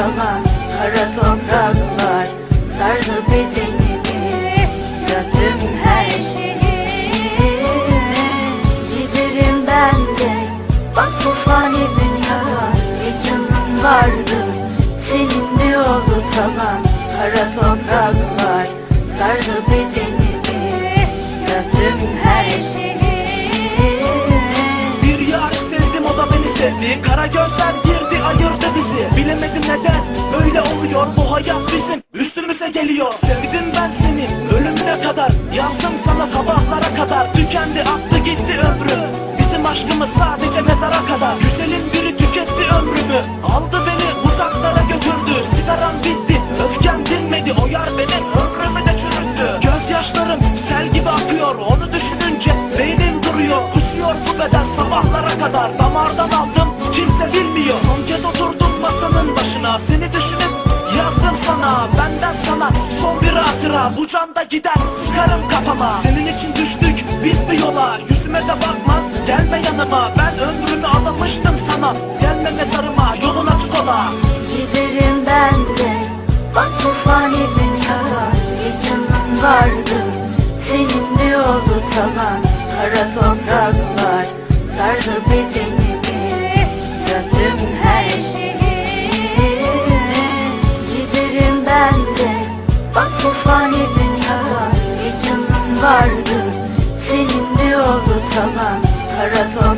talan Kara topraklar Sardı bedenimi Döktüm her şeyi. Giderim ben de Bak bu fani dünyada Bir canım vardı. Seninle oldu talan Kara topraklar Sardı bedenimi Döktüm her şeyi. Bir yar sevdim o da beni sevdi. Kara gözler bizi Bilemedim neden? Böyle oluyor bu hayat bizim Üstümüze geliyor. Sevdim ben seni ölümüne kadar Yazdım sana sabahlara kadar. Tükendi attı gitti ömrüm Bizim aşkımız sadece mezara kadar. Güzelin biri tüketti ömrümü. Aldı beni uzaklara götürdü. Sigaram bitti öfkem dinmedi. O yar benim ömrümü de çürüttü. Gözyaşlarım sel gibi akıyor. Onu düşününce beynim duruyor. Kusuyor bu beden sabahlara kadar. Damardan aldım kimse bilmiyor. Son kez oturdum hatıra Bu canda gider sıkarım kafama. Senin için düştük biz bir yola. Yüzüme de bakma gelme yanıma. Ben ömrümü adamıştım sana. Gelme mezarıma yolun açık ola. Giderim ben de Bak bu fani dünyada. Bir canım vardı Seninle oldu talan Kara topraklar Sardı bedenimi vardı. Seninle oldu talan Kara bedenimi